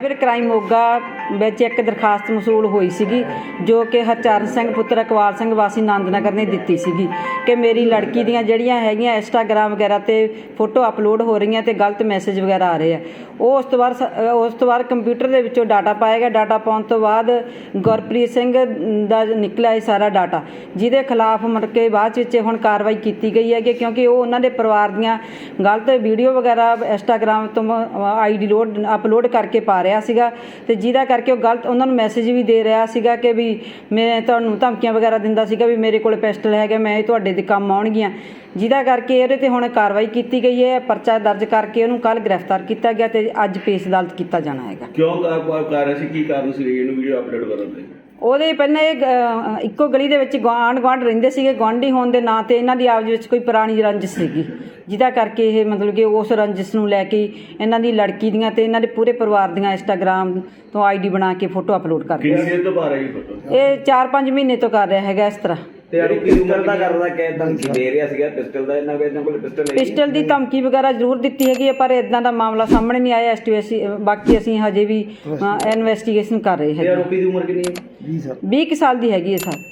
cybercrime होगा ਵਿੱਚ ਇੱਕ ਦਰਖਾਸਤ ਮਸੂਲ ਹੋਈ ਸੀਗੀ, ਜੋ ਕਿ ਹਰਚਰਨ ਸਿੰਘ, ਪੁੱਤਰ ਅਕਵਾਲ ਸਿੰਘ ਵਾਸੀ ਆਨੰਦ ਨਗਰ ਨੇ ਦਿੱਤੀ ਸੀਗੀ ਕਿ ਮੇਰੀ ਲੜਕੀ ਦੀਆਂ ਜਿਹੜੀਆਂ ਹੈਗੀਆਂ ਇੰਸਟਾਗ੍ਰam ਵਗੈਰਾ ਤੇ ਫੋਟੋ ਅਪਲੋਡ ਹੋ ਰਹੀਆਂ ਤੇ ਗਲਤ ਮੈਸੇਜ ਵਗੈਰਾ ਆ ਰਹੇ ਆ। ਉਹ ਉਸ ਤੋਂ ਬਾਅਦ ਸ- ਉਸ ਤੋਂ ਬਾਅਦ ਕੰਪਿਊਟਰ ਦੇ ਵਿੱਚੋਂ ਡਾਟਾ ਪਾਇਆ ਗਿਆ। ਡਾਟਾ ਪਾਉਣ ਤੋਂ ਬਾਅਦ ਗੁਰਪ੍ਰੀਤ ਸਿੰਘ ਦਾ ਨਿਕਲਿਆ ਇਹ ਸਾਰਾ ਡਾਟਾ। ਜਿਹਦੇ ਖਿਲਾਫ ਮੁੜ ਕੇ ਬਾਅਦ ਵਿੱਚ ਹੁਣ ਕਾਰਵਾਈ ਕੀਤੀ ਗਈ ਹੈ ਕਿ ਕਿਉਂਕਿ ਉਹ ਉਹਨਾਂ ਦੇ ਪਰਿਵਾਰ ਦੀਆਂ ਗਲਤ ਵੀਡੀਓ ਵਗੈਰਾ ਇੰਸਟਾਗ੍ਰam ਤੋਂ ਆਈਡੀ ਲੋਡ, ਅਪਲੋਡ ਕਰਕੇ ਪਾ ਰਿਹਾ ਸੀਗਾ ਤੇ ਜਿਹਦਾ ਕਰਕੇ ਉਹ ਗਲਤ ਉਹਨਾਂ ਨੂੰ ਮੈਸੇਜ ਵੀ ਦੇ ਰਿਹਾ ਸੀਗਾ ਕਿ ਵੀ ਮੈਂ ਤੁਹਾਨੂੰ ਧਮਕੀਆਂ ਵਗੈਰਾ ਦਿੰਦਾ ਸੀਗਾ ਵੀ ਮੇਰੇ ਕੋਲ ਪਿਸਟਲ ਹੈਗਾ, ਮੈਂ ਇਹ ਤੁਹਾਡੇ ਦੇ ਕੰਮ ਆਉਣਗੀਆਂ। ਜਿਹਦਾ ਕਰਕੇ ਇਹਦੇ ਤੇ ਹੁਣ ਕਾਰਵਾਈ ਕੀਤੀ ਗਈ ਹੈ, ਪਰਚਾ ਦਰਜ ਕਰਕੇ ਉਹਨੂੰ ਕੱਲ ਗ੍ਰਿਫਤਾਰ ਕੀਤਾ ਗਿਆ ਤੇ ਅੱਜ ਪੇਸ਼ ਅਦਾਲਤ ਕੀਤਾ ਜਾਣਾ ਹੈਗਾ। ਕਿਉਂ ਕਰ ਕਰ ਸੀ? ਕੀ ਕਾਰਨ ਸੀ? ਇਹਨੂੰ ਵੀਡੀਓ ਅਪਲੋਡ ਕਰਨ ਦੇ। ਉਹਦੇ ਪਹਿਲਾਂ ਇਹ ਇੱਕੋ ਗਲੀ ਦੇ ਵਿੱਚ ਗੁਆਂਢ ਗੁਆਂਢ ਰਹਿੰਦੇ ਸੀਗੇ ਗੁਆਂਢੀ ਹੋਣ ਦੇ ਨਾਂ ਤੇ ਇਹਨਾਂ ਦੀ ਆਪਸ ਵਿੱਚ ਕੋਈ ਪੁਰਾਣੀ ਰੰਜਿਸ਼ ਸੀਗੀ। ਜਿਹਦਾ ਕਰਕੇ ਇਹ ਮਤਲਬ ਕਿ ਉਸ ਰੰਜਿਸ਼ ਨੂੰ ਲੈ ਕੇ ਇਹਨਾਂ ਦੀ ਲੜਕੀ ਦੀਆਂ ਤੇ ਇਹਨਾਂ ਦੇ ਪੂਰੇ ਪਰਿਵਾਰ ਦੀਆਂ ਇੰਸਟਾਗ੍ਰam ਤੋਂ ਆਈਡੀ ਬਣਾ ਕੇ ਫੋਟੋ ਅਪਲੋਡ ਕਰਦੇ ਕਿੰਨੀ ਦੇਰ ਤੋਂ ਪਾ ਰਹੀ ਫੋਟੋ? ਇਹ 4-5 ਮਹੀਨੇ ਤੋਂ ਕਰ ਰਿਹਾ ਹੈਗਾ ਇਸ ਤਰ੍ਹਾਂ। ਤੇ ਅੜੀ ਪਿਸਟਲ ਦਾ ਕਰਦਾ ਕਿ ਧਮਕੀ ਦੇ ਰਿਹਾ ਸੀਗਾ? ਪਿਸਟਲ ਦਾ ਇਹਨਾਂ ਕੋਲ ਇਹਨਾਂ ਕੋਲ ਪਿਸਟਲ ਹੈ ਪਿਸਟਲ ਦੀ ਧਮਕੀ ਵਗੈਰਾ ਜ਼ਰੂਰ ਦਿੱਤੀ ਹੈਗੀ ਹੈ ਪਰ ਇਦਾਂ ਦਾ ਮਾਮਲਾ ਸਾਹਮਣੇ ਨਹੀਂ ਆਇਆ ਐਸਟੀਐਸਸੀ ਬਾਕੀ ਅਸੀਂ ਹਜੇ ਵੀ ਇਨਵੈਸਟੀਗੇਸ਼ਨ ਕਰ ਰਹੇ ਤੇ ਆਰੋਪੀ ਦੀ ਉਮਰ ਕਿੰਨੀ ਹੈ? 20 ਕੁ ਸਾਲ ਦੀ ਹੈਗੀ ਹੈ ਸਰ।